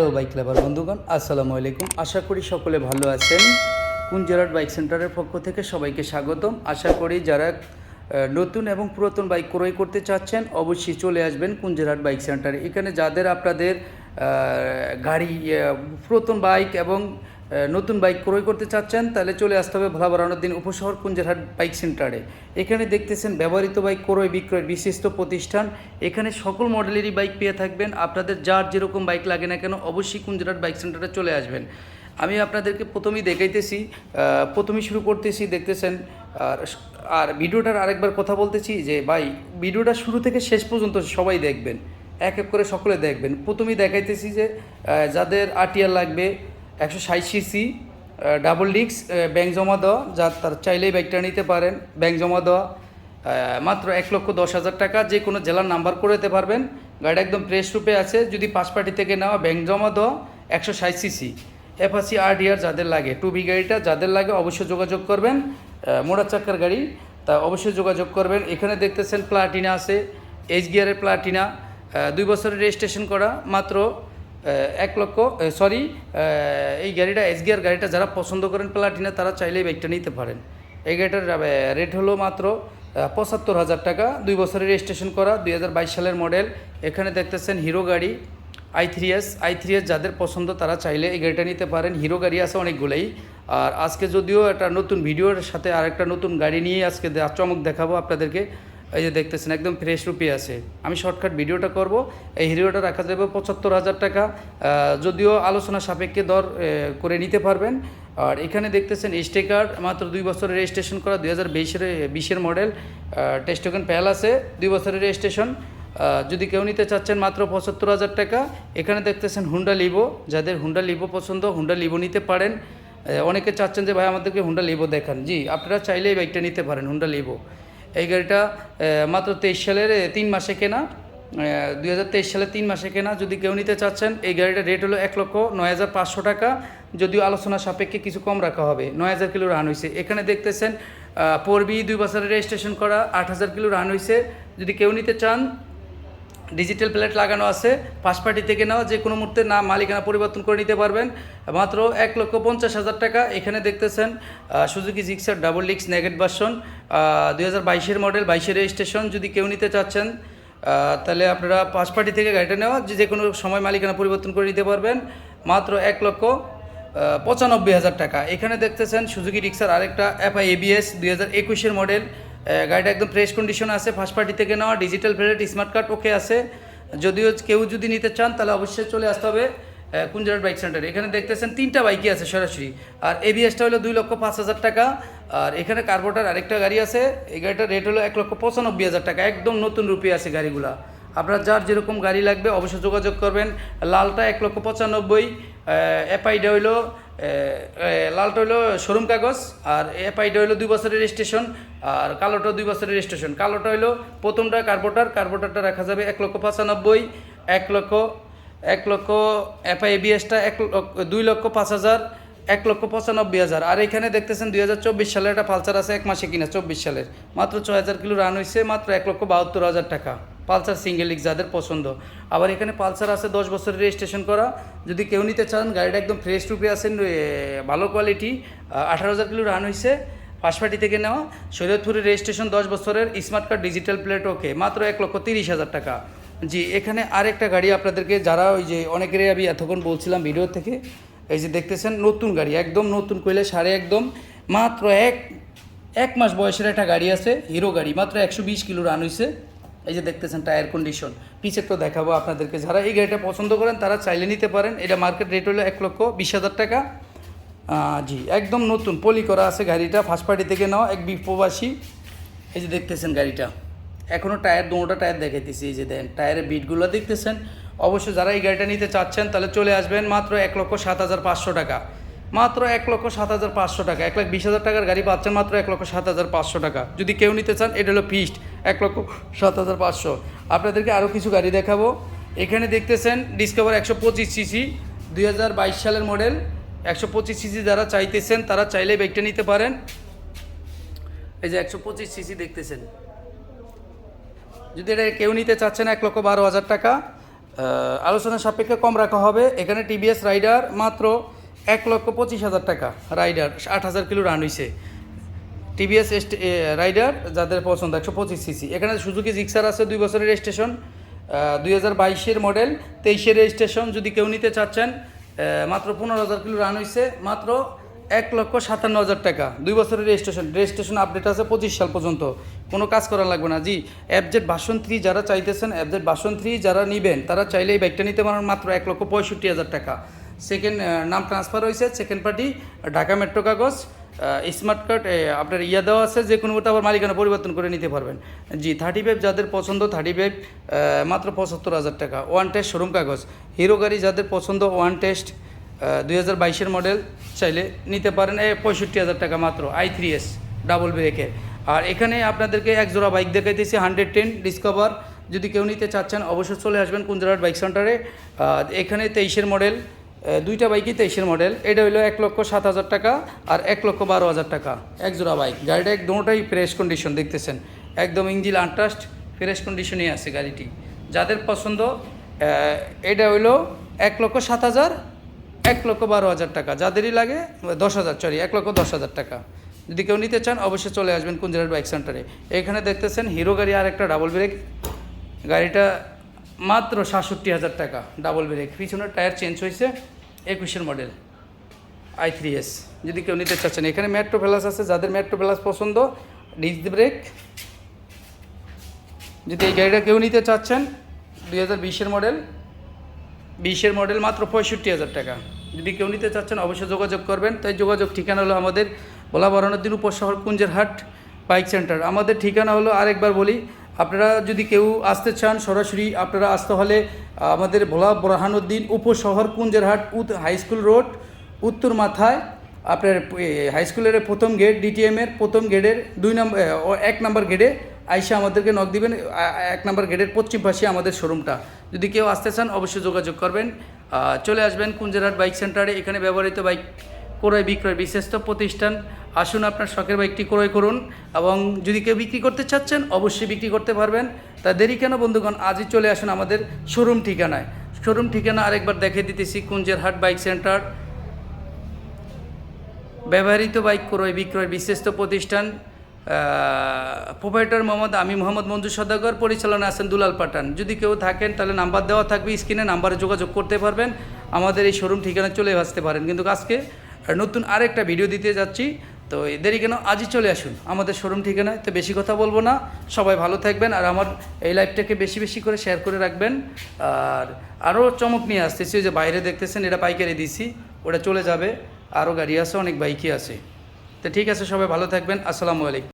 Hello bike লাভার বন্ধুগণ, আসসালামু আলাইকুম। আশা করি সকলে ভালো আছেন। কুঞ্জরাট বাইক সেন্টারের পক্ষ থেকে সবাইকে স্বাগতম। আশা করি যারা নতুন এবং পুরাতন বাইক ক্রয় করতে চাচ্ছেন, অবশ্যই চলে আসবেন কুঞ্জরাট বাইক সেন্টারে। এখানে যাদের আপনাদের গাড়ি পুরাতন বাইক এবং নতুন বাইক ক্রয় করতে চাচ্ছেন, তাহলে চলে আসতে হবে ভোলা বাড়ানোর দিন উপশহর কুঞ্জরহাট বাইক সেন্টারে। এখানে দেখতেছেন ব্যবহৃত বাইক ক্রয় বিক্রয়ের বিশিষ্ট প্রতিষ্ঠান। এখানে সকল মডেলেরই বাইক পেয়ে থাকবেন। আপনাদের যার যেরকম বাইক লাগে না কেন, অবশ্যই কুঞ্জরহাট বাইক সেন্টারে চলে আসবেন। আমি আপনাদেরকে প্রথমেই দেখাইতেছি প্রথমেই শুরু করতেছি, দেখতেছেন, আর আর ভিডিওটার আরেকবার কথা বলতেছি যে, ভাই, ভিডিওটা শুরু থেকে শেষ পর্যন্ত সবাই দেখবেন। এক এক করে সকলে দেখবেন। প্রথমেই দেখাইতেছি যে যাদের আটিয়ার লাগবে, একশো ষাট সিসি ডাবল ডিক্স ব্যাংক জমা দেওয়া, যা তার চাইলেই বাইকটা নিতে পারেন, ব্যাংক জমা দেওয়া মাত্র এক লক্ষ দশ হাজার টাকা, যে কোনো জেলার নাম্বার করে দিতে পারবেন। গাড়ি একদম ফ্রেশ রূপে আছে, যদি পাঁচ পার্টি থেকে নেওয়া, ব্যাংক জমা দেওয়া, একশো ষাট সিসি। এফআসি আর ডিআর যাদের লাগে টু বি গাড়িটা যাদের লাগে, অবশ্যই যোগাযোগ করবেন। মোড়া চাক্কার গাড়ি, তা অবশ্যই যোগাযোগ করবেন। এখানে দেখতেছেন প্লাটিনা আছে এইচ গিয়ারের প্লাটিনা দুই বছরের রেজিস্ট্রেশন করা, মাত্র এক লক্ষ সরি এই গাড়িটা এস গিয়ার গাড়িটা যারা পছন্দ করেন প্লাটিনা তারা চাইলেই বাইকটা নিতে পারেন। এই গাড়িটার রেট হলো মাত্র পঁচাত্তর হাজার টাকা। দুই বছরের রেজিস্ট্রেশন করা, দুই হাজার বাইশ সালের মডেল এখানে দেখতেছেন হিরো গাড়ি I three S I three S যাদের পছন্দ, তারা চাইলে এই গাড়িটা নিতে পারেন। হিরো গাড়ি আছে অনেকগুলোই। আর আজকে যদিও একটা নতুন ভিডিওর সাথে আরেকটা নতুন গাড়ি নিয়ে আজকে চমক দেখাবো আপনাদেরকে। এই যে দেখতেছেন, একদম ফ্রেশ রুপি আছে। আমি শর্টকাট ভিডিওটা করব। এই হিরোটা রাখা যাবে পঁচাত্তর হাজার টাকা। যদিও আলোচনা সাপেক্ষে দর করে নিতে পারবেন। আর এখানে দেখতেছেন এসটি কার্ড মাত্র দুই বছরের রেজিস্ট্রেশন করা, দুই হাজার বিশের বিশের মডেল টেস্টোকেন প্যাল আছে, দুই বছরের রেজিস্ট্রেশন যদি কেউ নিতে চাচ্ছেন মাত্র পঁচাত্তর হাজার টাকা। এখানে দেখতেছেন হুন্ডা লিভো যাদের হুন্ডা লিভো পছন্দ হুন্ডা লিভো নিতে পারেন। অনেকে চাচ্ছেন যে, ভাই, আমাদেরকে হুন্ডা লিভো দেখান। জি, আপনারা চাইলে এই বাইকটা নিতে পারেন হুন্ডা লিভো এই গাড়িটা মাত্র তেইশ সালের তিন মাসে কেনা। দুই হাজার তেইশ সালে তিন মাসে কেনা। যদি কেউ নিতে চাচ্ছেন, এই গাড়িটার রেট হলো এক লক্ষ নয় হাজার পাঁচশো টাকা। যদিও আলোচনা সাপেক্ষে কিছু কম রাখা হবে। নয় হাজার কিলো রান হয়েছে এখানে দেখতেছেন পরবি দুই বছরের রেজিস্ট্রেশন করা, আট হাজার কিলো রান হয়েছে যদি কেউ নিতে চান ডিজিটাল প্লেট লাগানো আছে। পাঁচ পার্টি থেকে নেওয়া যে কোনো মুহূর্তে না মালিকানা পরিবর্তন করে নিতে পারবেন। মাত্র এক লক্ষ পঞ্চাশ হাজার টাকা এখানে দেখতেছেন সুজুকি জিক্সার ডাবল ডিক্স নেগেট ভার্সন দুই হাজার বাইশের মডেল বাইশের রেজিস্ট্রেশন যদি কেউ নিতে চাচ্ছেন তাহলে আপনারা পাঁচ পার্টি থেকে গাড়িটা নেওয়া, যে যে কোনো সময় মালিকানা পরিবর্তন করে নিতে পারবেন। মাত্র এক লক্ষ পঁচানব্বই হাজার টাকা। এখানে দেখতেছেন সুজুকি রিক্সার আরেকটা অ্যাপা এবিএস দুই হাজার একুশের মডেল গাড়িটা একদম ফ্রেশ কন্ডিশন আছে ফার্স্ট পার্টি থেকে নেওয়া digital plate smart card okay আছে। যদিও কেউ যদি নিতে চান, তাহলে অবশ্যই চলে আসতে হবে কুঞ্জরাট বাইক সেন্টারে এখানে দেখতেছেন তিনটা বাইকই আছে সরাসরি। আর এবিএসটা হলো দুই লক্ষ পাঁচ হাজার টাকা। আর এখানে কার্বোটার আরেকটা গাড়ি আছে, এই গাড়িটার রেট হলো এক লক্ষ পঁচানব্বই হাজার টাকা। একদম নতুন রূপে আছে গাড়িগুলা। আপনার যার যেরকম গাড়ি লাগবে অবশ্যই যোগাযোগ করবেন। লালটা এক লক্ষ পঁচানব্বই এপাইডা হইল লালটা হইল শোরুম কাগজ, আর এপাইডা হইল দুই বছরের রেজিস্ট্রেশন আর কালোটা দুই বছরের রেজিস্ট্রেশন কালোটা হইল প্রথমটা কার্বোটার, কার্বোটারটা রাখা যাবে এক লক্ষ পঁচানব্বই, এক লক্ষ এক লক্ষ এফআই এবিএসটা এক দুই লক্ষ পাঁচ হাজার, এক লক্ষ পঁচানব্বই হাজার। আর এখানে দেখতেছেন দুই হাজার চব্বিশ সালের একটা পালসার আছে, এক মাসে কিনা, চব্বিশ সালের। মাত্র ছয় হাজার কিলো রান হয়েছে মাত্র এক লক্ষ বাহাত্তর হাজার টাকা। পালসার সিঙ্গেল লিগ যাদের পছন্দ। আবার এখানে পালসার আছে দশ বছরের রেজিস্ট্রেশন করা। যদি কেউ নিতে চান, গাড়িটা একদম ফ্রেশ রূপে আছেন ভালো কোয়ালিটি আঠারো হাজার কিলো রান হয়েছে ফার্স্টপার্টি থেকে নেওয়া। শরীয়তপুরের রেজিস্ট্রেশন দশ বছরের smart card digital plate okay মাত্র এক লক্ষ তিরিশ হাজার টাকা। জি, এখানে আরেকটা গাড়ি আপনাদেরকে, যারা ওই যে অনেকেরই আমি এতক্ষণ বলছিলাম ভিডিও থেকে, এই যে দেখতেছেন, নতুন গাড়ি, একদম নতুন কইলে সাড়ে একদম, মাত্র এক এক মাস বয়সের একটা গাড়ি আছে হিরো গাড়ি, মাত্র একশো বিশ কিলো রান হয়েছে এই যে দেখতেছেন টায়ার কন্ডিশন তো দেখাবো আপনাদেরকে। যারা এই গাড়িটা পছন্দ করেন, তারা চাইলে নিতে পারেন। এটা মার্কেট রেট হলো এক লক্ষ বিশ হাজার টাকা। জি, একদম নতুন পলি করা আছে গাড়িটা। ফার্স্ট পার্টি থেকে নেওয়া এক বিপ্রবাসী। এই যে দেখতেছেন গাড়িটা। এখনও টায়ার দুটা টায়ার দেখাইতেছি। এই যে দেন টায়ারের বিটগুলো দেখতেছেন। অবশ্য যারা এই গাড়িটা নিতে চাচ্ছেন, তাহলে চলে আসবেন মাত্র এক লক্ষ সাত হাজার পাঁচশো টাকা। মাত্র এক লক্ষ সাত হাজার পাঁচশো টাকা। এক লাখ বিশ হাজার টাকার গাড়ি পাচ্ছেন মাত্র এক লক্ষ সাত হাজার পাঁচশো টাকা। যদি কেউ নিতে চান, এটা হলো ফিস্ট এক লক্ষ সাত হাজার পাঁচশো। আপনাদেরকে আরও কিছু গাড়ি দেখাবো। এখানে দেখতেছেন ডিসকভার একশো পঁচিশ সিসি দুই হাজার বাইশ সালের মডেল একশো পঁচিশ সিসি যারা চাইতেছেন, তারা চাইলে বাইকটা নিতে পারেন। এই যে একশো পঁচিশ সিসি দেখতেছেন। যদি এটা কেউ নিতে চাচ্ছেন, এক লক্ষ বারো হাজার টাকা। আলোচনা সাপেক্ষে কম রাখা হবে। এখানে টিভিএস রাইডার মাত্র এক লক্ষ পঁচিশ হাজার টাকা। রাইডার, আট হাজার কিলো রান হয়েছে টিভিএস রাইডার, যাদের পছন্দ, একশো পঁচিশ সিসি এখানে সুজুকি জিক্সার আছে, দুই বছরের রেজিস্ট্রেশন দুই হাজার বাইশের মডেল তেইশের রেজিস্ট্রেশন যদি কেউ নিতে চাচ্ছেন মাত্র পনেরো হাজার কিলো রান হয়েছে মাত্র এক লক্ষ সাতান্ন হাজার টাকা। দুই বছরের রেজিস্ট্রেশন রেজিস্ট্রেশন আপডেট আছে পঁচিশ সাল পর্যন্ত। কোনো কাজ করা লাগবে না। জি অ্যাপজেট ভাষণ থ্রি যারা চাইতেছেন অ্যাপজেট ভাষণ থ্রি যারা নেবেন, তারা চাইলে এই বাইকটা নিতে পারেন, মাত্র এক লক্ষ পঁয়ষট্টি হাজার টাকা। সেকেন্ড নাম ট্রান্সফার হয়েছে সেকেন্ড পার্টি ঢাকা মেট্রো কাগজ। স্মার্ট কার্ড আপনার ইয়া দেওয়া আছে, যে কোনো আবার মালিকানা পরিবর্তন করে নিতে পারবেন। জি থার্টি ফাইভ যাদের পছন্দ থার্টি ফাইভ মাত্র পঁচাত্তর হাজার টাকা। ওয়ান টেস্ট শোরুম কাগজ। হিরো গাড়ি যাদের পছন্দ ওয়ান টেস্ট দুই হাজার বাইশের মডেল চাইলে নিতে পারেন। পঁয়ষট্টি হাজার টাকা মাত্র, আই থ্রি এস ডাবল ব্রেকে আর এখানে আপনাদেরকে এক জোড়া বাইক দেখাইতেছি হান্ড্রেড টেন ডিসকভার যদি কেউ নিতে চাচ্ছেন, অবশ্যই চলে আসবেন কুঞ্জরাট বাইক সেন্টারে এখানে তেইশের মডেল দুইটা বাইকই তেইশের মডেল এটা হলো এক লক্ষ সাত হাজার টাকা আর এক লক্ষ বারো হাজার টাকা। এক জোড়া বাইক গাড়িটা এক দুটোটাই ফ্রেশ কন্ডিশন দেখতেছেন। একদম ইঞ্জিল আনটাস্ট ফ্রেশ কন্ডিশনেই আছে গাড়িটি। যাদের পছন্দ এটা হইল এক লক্ষ সাত হাজার, এক লক্ষ বারো হাজার টাকা। যাদেরই লাগে, দশ হাজার সরি এক লক্ষ দশ হাজার টাকা। যদি কেউ নিতে চান, অবশ্যই চলে আসবেন কুঞ্জরাট বাইক সেন্টারে এখানে দেখতেছেন হিরো গাড়ি আর একটা ডাবল ব্রেক গাড়িটা মাত্র সাতষট্টি হাজার টাকা ডাবল ব্রেক পিছনের টায়ার চেঞ্জ হয়েছে একুশের মডেল আই থ্রি এস যদি কেউ নিতে চাচ্ছেন, এখানে মেট্রো প্লাস আছে, যাদের মেট্রো প্লাস পছন্দ ডিস্ক ব্রেক যদি এই গাড়িটা কেউ নিতে চাচ্ছেন, দুই হাজার বিশের মডেল বিশের মডেল মাত্র পঁয়ষট্টি হাজার টাকা। যদি কেউ নিতে চাচ্ছেন, অবশ্যই যোগাযোগ করবেন। তাই যোগাযোগ ঠিকানা হলো আমাদের বরানোর দিন উপশহর কুঞ্জেরহাট বাইক সেন্টার আমাদের ঠিকানা হলো আরেকবার বলি আপনারা যদি কেউ আসতে চান সরাসরি, আপনারা আসতে হলে আমাদের ভোলা বরাহানুদ্দিন উপশহর কুঞ্জেরহাট উত হাই স্কুল রোড, উত্তর মাথায়, আপনার হাই স্কুলের প্রথম গেট ডিটিএমের প্রথম গেটের দুই নম্বর এক নম্বর গেটে আইসা আমাদেরকে নক দিবেন এক নম্বর গেটের পশ্চিম পাশে আমাদের শোরুমটা। যদি কেউ আসতে চান, অবশ্যই যোগাযোগ করবেন। চলে আসবেন কুঞ্জেরহাট বাইক সেন্টারে, এখানে ব্যবহৃত বাইক। ক্রয় বিক্রয় বিশেষত প্রতিষ্ঠান, আসুন আপনার শখের বাইকটি ক্রয় করুন এবং যদি কেউ বিক্রি করতে চাচ্ছেন, অবশ্যই বিক্রি করতে পারবেন। তা দেরি কেন বন্ধুগণ? আজই চলে আসুন আমাদের শোরুম ঠিকানায়। শোরুম ঠিকানা আরেকবার দেখে দিতেছি কুঞ্জের হাট বাইক সেন্টার। ব্যবহৃত বাইক ক্রয় বিক্রয় বিশ্বস্ত প্রতিষ্ঠান প্রোভাইডার মোহাম্মদ আমি মোহাম্মদ মঞ্জু সদাগর পরিচালনা আছেন দুলাল পাঠান। যদি কেউ থাকেন, তাহলে নাম্বার দেওয়া থাকবে স্ক্রিনে, নাম্বারে যোগাযোগ করতে পারবেন। আমাদের এই শোরুম ঠিকানা চলে আসতে পারেন। কিন্তু আজকে নতুন আরেকটা ভিডিও দিতে যাচ্ছি। তো এদেরই কেন? আজই চলে আসুন। আমাদের শোরুম ঠিকানায়। তো বেশি কথা বলব না। সবাই ভালো থাকবেন আর আমার এই লাইফটাকে বেশি বেশি করে শেয়ার করে রাখবেন। আর আরও চমক নিয়ে আসতেছি। যে বাইরে দেখতেছেন, এটা পাইকারি দিছি। ওটা চলে যাবে। আরও গাড়ি আছে, অনেক বাইকই আছে। তো ঠিক আছে, সবাই ভালো থাকবেন। আসসালামু আলাইকুম।